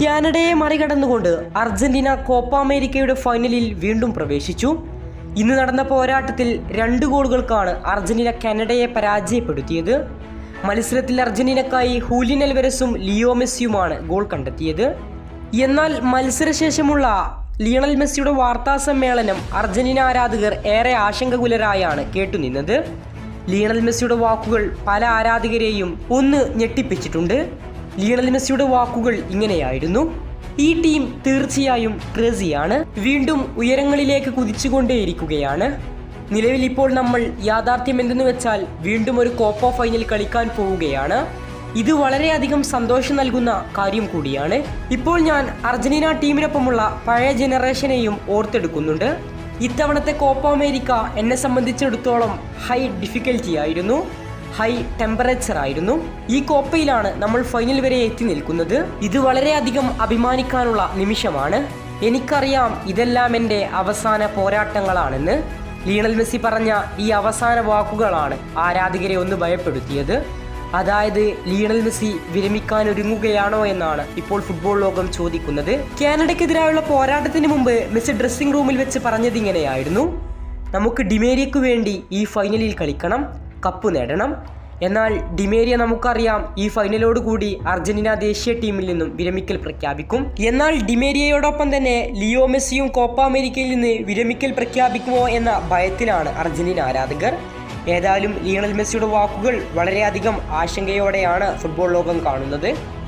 കാനഡയെ മറികടന്നുകൊണ്ട് Argentina Copa അമേരിക്കയുടെ ഫൈനലിൽ വീണ്ടും പ്രവേശിച്ചു. ഇന്ന് നടന്ന പോരാട്ടത്തിൽ രണ്ട് ഗോളുകൾക്കാണ് അർജന്റീന കാനഡയെ പരാജയപ്പെടുത്തിയത്. മത്സരത്തിൽ അർജന്റീനക്കായി ഹൂലിൻ അൽവരസും ലിയോ മെസ്സിയുമാണ് ഗോൾ കണ്ടെത്തിയത്. എന്നാൽ മത്സരശേഷമുള്ള ലിയണൽ മെസ്സിയുടെ വാർത്താ സമ്മേളനം അർജന്റീന ആരാധകർ ഏറെ ആശങ്കകുലരായാണ് കേട്ടുനിന്നത്. ലിയണൽ മെസ്സിയുടെ വാക്കുകൾ പല ആരാധകരെയും ഒന്ന് ഞെട്ടിപ്പിച്ചിട്ടുണ്ട്. ലിയണൽ മെസ്സിയുടെ വാക്കുകൾ ഇങ്ങനെയായിരുന്നു. ഈ ടീം തീർച്ചയായും ക്രേസിയാണ്. വീണ്ടും ഉയരങ്ങളിലേക്ക് കുതിച്ചുകൊണ്ടേയിരിക്കുകയാണ്. നിലവിൽ ഇപ്പോൾ നമ്മൾ യാഥാർത്ഥ്യം എന്തെന്ന് വെച്ചാൽ വീണ്ടും ഒരു കോപ്പ ഫൈനൽ കളിക്കാൻ പോവുകയാണ്. ഇത് വളരെയധികം സന്തോഷം നൽകുന്ന കാര്യം കൂടിയാണ്. ഇപ്പോൾ ഞാൻ അർജന്റീന ടീമിനൊപ്പമുള്ള പഴയ ജനറേഷനെയും ഓർത്തെടുക്കുന്നുണ്ട്. ഇത്തവണത്തെ കോപ്പ അമേരിക്ക എന്നെ സംബന്ധിച്ചിടത്തോളം ഹൈ ഡിഫിക്കൽറ്റി ആയിരുന്നു. ഹൈ ടെമ്പറേച്ചർ ആയിരുന്നു. ഈ കോപ്പയിലാണ് നമ്മൾ ഫൈനൽ വരെ എത്തി നിൽക്കുന്നത്. ഇത് വളരെയധികം അഭിമാനിക്കാനുള്ള നിമിഷമാണ്. എനിക്കറിയാം ഇതെല്ലാം എന്റെ അവസാന പോരാട്ടങ്ങളാണെന്ന്. ലീണൽ മെസ്സി പറഞ്ഞ ഈ അവസാന വാക്കുകളാണ് ആരാധകരെ ഒന്ന് ഭയപ്പെടുത്തിയത്. അതായത് ലീണൽ മെസ്സി വിരമിക്കാൻ ഒരുങ്ങുകയാണോ എന്നാണ് ഇപ്പോൾ ഫുട്ബോൾ ലോകം ചോദിക്കുന്നത്. കാനഡയ്ക്കെതിരായുള്ള പോരാട്ടത്തിന് മുമ്പ് മെസ്സി ഡ്രസ്സിംഗ് റൂമിൽ വെച്ച് പറഞ്ഞതിങ്ങനെയായിരുന്നു. നമുക്ക് ഡിമേരിയയ്ക്ക് വേണ്ടി ഈ ഫൈനലിൽ കളിക്കണം. കപ്പ് നേടണം. എന്നാൽ ഡിമേരിയ നമുക്കറിയാം ഈ ഫൈനലോട് കൂടി അർജന്റീന ദേശീയ ടീമിൽ നിന്നും വിരമിക്കൽ പ്രഖ്യാപിക്കും. എന്നാൽ ഡിമേരിയയോടൊപ്പം തന്നെ ലിയോ മെസ്സിയും കോപ്പ അമേരിക്കയിൽ നിന്ന് വിരമിക്കൽ പ്രഖ്യാപിക്കുമോ എന്ന ഭയത്തിലാണ് അർജന്റീന ആരാധകർ. ഏതായാലും ലിയണൽ മെസ്സിയുടെ വാക്കുകൾ വളരെയധികം ആശങ്കയോടെയാണ് ഫുട്ബോൾ ലോകം കാണുന്നത്.